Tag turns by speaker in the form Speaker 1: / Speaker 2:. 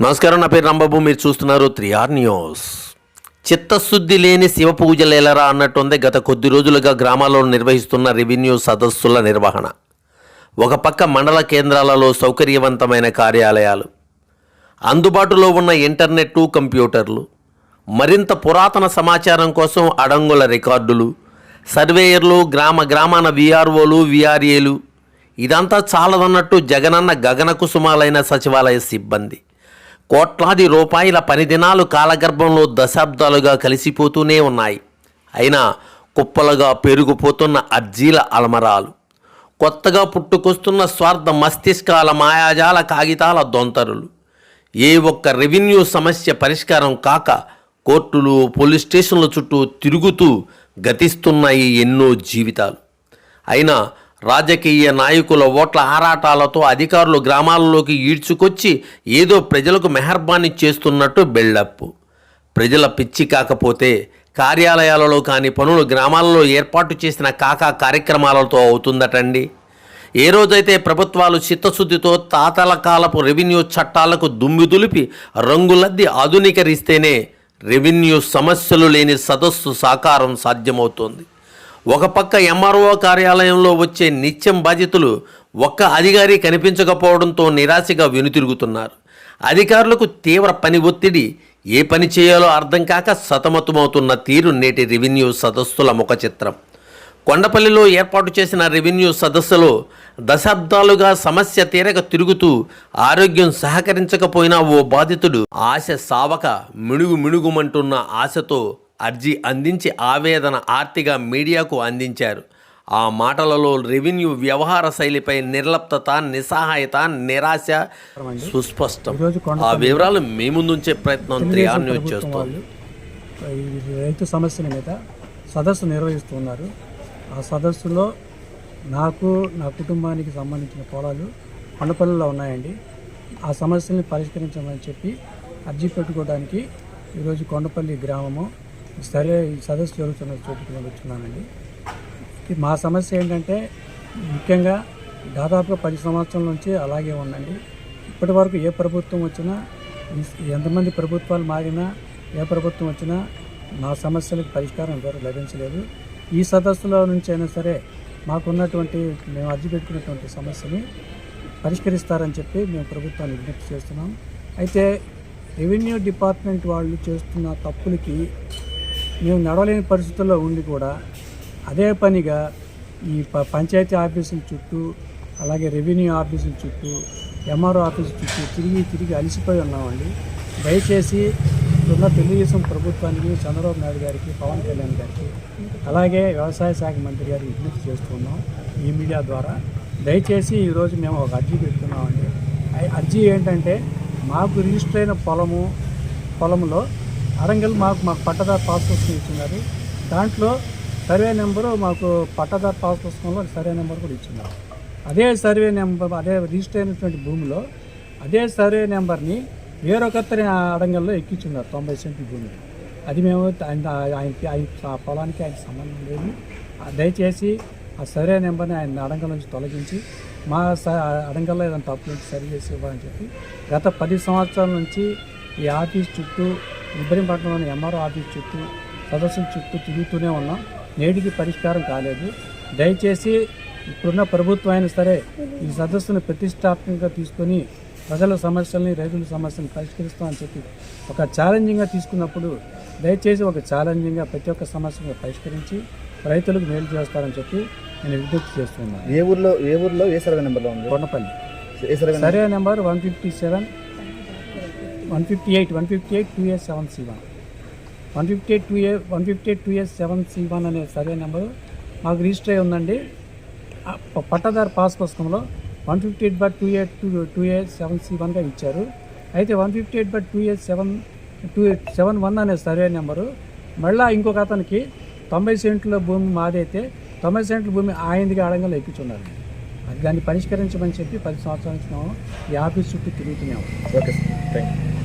Speaker 1: నమస్కారం నా పేరు రంబాబు. మీరు చూస్తున్నారు త్రిఆర్ న్యూస్. చిత్తశుద్ధి లేని శివ పూజలేలరా అన్నట్టుంది గత కొద్ది రోజులుగా గ్రామాల్లో నిర్వహిస్తున్న రెవెన్యూ సదస్సుల నిర్వహణ. ఒక పక్క మండల కేంద్రాలలో సౌకర్యవంతమైన కార్యాలయాలు అందుబాటులో ఉన్న ఇంటర్నెట్టు కంప్యూటర్లు మరింత పురాతన సమాచారం కోసం అడంగుల రికార్డులు సర్వేయర్లు గ్రామ గ్రామాన విఆర్ఓలు విఆర్ఏలు ఇదంతా చాలదన్నట్టు జగనన్న గగన కుసుమాలైన సచివాలయ సిబ్బంది. కోట్లాది రూపాయల పనిదినాలు కాలగర్భంలో దశాబ్దాలుగా కలిసిపోతూనే ఉన్నాయి. అయినా కుప్పలుగా పెరిగిపోతున్న అర్జీల అలమరాలు కొత్తగా పుట్టుకొస్తున్న స్వార్థ మస్తిష్కాల మాయాజాల కాగితాల దొంతరులు ఏ ఒక్క రెవెన్యూ సమస్య పరిష్కారం కాక కోర్టులు పోలీస్ స్టేషన్ల చుట్టూ తిరుగుతూ గతిస్తున్నాయి ఎన్నో జీవితాలు. అయినా రాజకీయ నాయకుల ఓట్ల ఆరాటాలతో అధికారులు గ్రామాలలోకి ఈడ్చుకొచ్చి ఏదో ప్రజలకు మెహర్బానీ చేస్తున్నట్టు బిల్డప్. ప్రజల పిచ్చి కాకపోతే కార్యాలయాలలో కాని పనులు గ్రామాలలో ఏర్పాటు చేసిన కాకా కార్యక్రమాలతో అవుతుందటండి. ఏ రోజైతే ప్రభుత్వాలు చిత్తశుద్ధితో తాతల కాలపు రెవెన్యూ చట్టాలకు దుమ్మి దులిపి రంగులద్ది ఆధునీకరిస్తేనే రెవెన్యూ సమస్యలు లేని సదస్సు సాకారం సాధ్యమవుతోంది. ఒక పక్క ఎంఆర్ఓ కార్యాలయంలో వచ్చే నిత్యం బాధితులు ఒక్క అధికారి కనిపించకపోవడంతో నిరాశగా వెనుతిరుగుతున్నారు. అధికారులకు తీవ్ర పని ఒత్తిడి. ఏ పని చేయాలో అర్థం కాక సతమతమవుతున్న తీరు నేటి రెవెన్యూ సదస్సుల ముఖ చిత్రం. కొండపల్లిలో ఏర్పాటు చేసిన రెవెన్యూ సదస్సులో దశాబ్దాలుగా సమస్య తీరక తిరుగుతూ ఆరోగ్యం సహకరించకపోయినా ఓ బాధితుడు ఆశ సావక మిణుగు మిణుగుమంటున్న ఆశతో అర్జీ అందించి ఆవేదన ఆర్తిగా మీడియాకు అందించారు. ఆ మాటలలో రెవెన్యూ వ్యవహార శైలిపై నిర్లప్తత నిస్సహాయత నిరాశ సుస్పష్టం. ఆ వివరాలు మీ ముందుంచే ప్రయత్నం త్రీ ఆర్ న్యూస్ చేస్తోంది.
Speaker 2: రైతు సమస్యల మీద సదస్సు నిర్వహిస్తున్నారు. ఆ సదస్సులో నాకు నా కుటుంబానికి సంబంధించిన పొలాలు కొండపల్లిలో ఉన్నాయండి. ఆ సమస్యల్ని పరిష్కరించమని చెప్పి అర్జీ పెట్టుకోవడానికి ఈరోజు కొండపల్లి గ్రామము సరే ఈ సదస్సు జరుగుతున్న చోటుకి నేను వచ్చున్నానండి. మా సమస్య ఏంటంటే ముఖ్యంగా దాదాపుగా పది సంవత్సరాల నుంచి అలాగే ఉందండి. ఇప్పటి వరకు ఏ ప్రభుత్వం వచ్చినా ఎంతమంది ప్రభుత్వాలు మారినా ఏ ప్రభుత్వం వచ్చినా మా సమస్యలకు పరిష్కారం ఇంతవరకు లభించలేదు. ఈ సదస్సులో నుంచి అయినా సరే మాకున్నటువంటి మేము అర్జీ పెట్టుకున్నటువంటి సమస్యని పరిష్కరిస్తారని చెప్పి మేము ప్రభుత్వాన్ని విజ్ఞప్తి చేస్తున్నాం. అయితే రెవెన్యూ డిపార్ట్మెంట్ వాళ్ళు చేస్తున్న తప్పులకి మేము నడవలేని పరిస్థితుల్లో ఉండి కూడా అదే పనిగా ఈ ప- పంచాయతీ ఆఫీసుల చుట్టూ అలాగే రెవెన్యూ ఆఫీసుల చుట్టూ ఎంఆర్ఓ ఆఫీసు చుట్టూ తిరిగి తిరిగి అలసిపోయి ఉన్నామండి. దయచేసి ఉన్న తెలుగుదేశం ప్రభుత్వానికి చంద్రబాబు నాయుడు గారికి పవన్ కళ్యాణ్ గారికి అలాగే వ్యవసాయ శాఖ మంత్రి గారికి విజ్ఞప్తి చేస్తున్నాం ఈ మీడియా ద్వారా. దయచేసి ఈరోజు మేము ఒక అర్జీ పెడుతున్నామండి. ఆ అర్జీ ఏంటంటే మాకు రిజిస్టర్ అయిన పొలము పొలంలో అరంగల్ మాకు మాకు పట్టదారు పాస్ పుస్తకం ఇచ్చినారు. దాంట్లో సర్వే నెంబరు మాకు పట్టదారు పాస్ పుస్తకంలో సర్వే నెంబర్ కూడా ఇచ్చినారు. అదే సర్వే నెంబర్ అదే రిజిస్టర్ అయినటువంటి భూమిలో అదే సర్వే నెంబర్ని వేరొకతని అడంగల్లో ఎక్కించున్నారు తొంభై సెంట్ల భూమి. అది మేము ఆయన ఆయనకి ఆయన ఆ పొలానికి ఆయనకి సంబంధం లేదు. దయచేసి ఆ సర్వే నెంబర్ని ఆయన అడంగల్ నుంచి తొలగించి మా స- అడంగల్లో ఏదైనా తప్పు నుంచి సరి చేసి ఇవ్వాలని చెప్పి గత పది సంవత్సరాల నుంచి ఈ ఆఫీస్ చుట్టూ ఇబ్రహీంపట్నంలోని ఎంఆర్ఓ ఆఫీస్ చుట్టూ సదస్సుల చుట్టూ తిరుగుతూనే ఉన్నాం నేటికి పరిష్కారం కాలేదు. దయచేసి ఇప్పుడున్న ప్రభుత్వం అయినా సరే ఈ సదస్సును ప్రతిష్టాత్మకంగా తీసుకొని ప్రజల సమస్యల్ని రైతుల సమస్యలను పరిష్కరిస్తామని చెప్పి ఒక ఛాలెంజింగ్గా తీసుకున్నప్పుడు దయచేసి ఒక ఛాలెంజింగ్గా ప్రతి ఒక్క సమస్యను పరిష్కరించి రైతులకు మేలు చేస్తారని చెప్పి నేను విజ్ఞప్తి చేస్తున్నాను.
Speaker 3: ఏ ఊర్లో ఏ ఊర్లో? ఏ సర్వే నెంబర్లో ఉంది?
Speaker 2: Kondapalli.
Speaker 3: Survey
Speaker 2: number one fifty seven one fifty eight one fifty eight two S seven C one one fifty eight two A one fifty eight two S seven C one అనే survey number మాకు register అయి ఉందండి. పట్టాదారు pass పుస్తకంలో one fifty eight but two eight two two eight seven C వన్గా ఇచ్చారు. అయితే one fifty eight but two eight seven two eight seven one అనే సర్వే నెంబరు మళ్ళీ ఇంకొక అతనికి తొంభై సెంట్ల భూమి మాదైతే తొంభై సెంట్ల భూమి ఆయనదిగా అడంగంలో ఎక్కించున్నారు అది దాన్ని పరిష్కరించమని చెప్పి పది సంవత్సరాల నుంచి మేము ఈ ఆఫీస్ చుట్టూ తిరుగుతున్నాము
Speaker 3: ఓకే సార్. Thank you